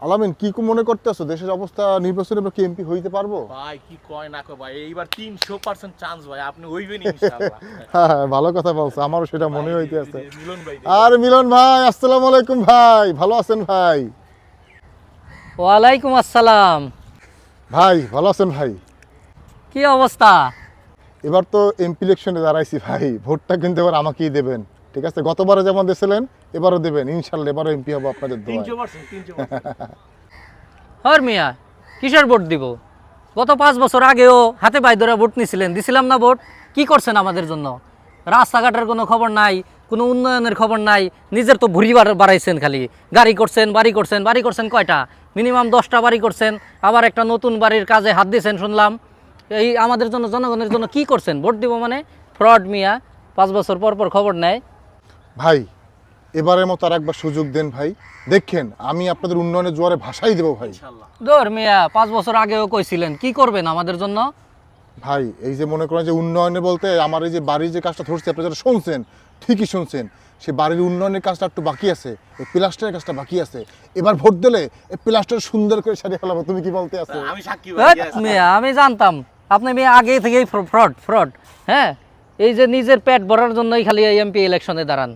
আলামিন কি কো মনে করতেছো? দেশের অবস্থা নির্বাচনে আমরা কি এমপি হইতে পারব? ভাই কি কয় না কয় ভাই? এইবার তিনশো পার্সেন্ট চান্স ভাই আপনি হইবেন ইনশাআল্লাহ। হ্যাঁ হ্যাঁ, ভালো কথা বলছো আমারও সেটা মনে হইতে আছে। মিলন ভাই আর মিলন ভাই আসসালামু আলাইকুম ভাই ভালো আছেন ভাই? ওয়ালাইকুম আসসালাম। ভাই ভালো আছেন ভাই? কি অবস্থা? এবার তো এমপি ইলেকশনে দাঁড়াইছি ভাই ভোটটা কিন্তু এবার আমাকেই দেবেন। ঠিক আছে? গতবারে যেমন দিয়েছিলেন এবারও দেবেন। ইনশাল্লাহ এবারও এমপি হব আপনাদের হর মিয়া কিসের ভোট দিব? গত পাঁচ বছর আগেও হাতে পায়ে ধরে ভোট নিছিলেন দিছিলাম না ভোট। কি করছেন আমাদের জন্য? রাস্তাঘাটের কোনো খবর নাই কোনো উন্নয়নের খবর নাই। নিজের তো ভুড়ি বাড়- বাড়াইছেন খালি। গাড়ি করছেন বাড়ি করছেন বাড়ি করছেন কয়টা? মিনিমাম দশটা বাড়ি করছেন। আবার একটা নতুন বাড়ির কাজে হাত দিয়েছেন শুনলাম। এই আমাদের জন্য জনগণের জন্য কি করছেন? ভোট দিব মানে? ফ্রড মিয়া পাঁচ বছর পর পর খবর নেয়। ভাই এবারের মতো আর একবার সুযোগ দেন ভাই। দেখেন আমি আপনাদের উন্নয়নের জোয়ারে ভাষাই দেবো ভাই। ইনশাআল্লাহ। দর মিয়া পাঁচ বছর আগেও কইছিলেন কি করবেন আমাদের জন্য? ভাই এই যে মনে করেন যে উন্নয়নে বলতে আমার এই যে বাড়ির যে কাজটা ধরছে আপনি যারা শুনছেন ঠিকই শুনছেন সে বাড়ির উন্নয়নের কাজটা একটু বাকি আছে এই প্লাস্টারের কাজটা বাকি আছে। এবার ভোট দিলে এই প্লাস্টার সুন্দর করে সারিয়ে ফেলাবো তুমি কি বলতে আছো? আমি সাক্ষী মিয়া, আমি জানতাম আপনি মেয়ে আগে থেকেই ফ্রড ফ্রড হ্যাঁ? এই যে নিজের পেট ভরার জন্যই খালি এমপি ইলেকশনে দাঁড়ান।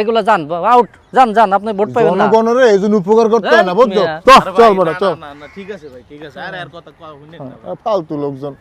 এগুলো যান আউট যান যান আপনি ভোট পাবেন না। জনগণের এই জন্য উপকার করতে হয় না বুঝছ? চল চল বড় চল। না, না, না, ঠিক আছে ভাই ঠিক আছে। আর আর কথা কই শুনেন না ফালতু লোকজন।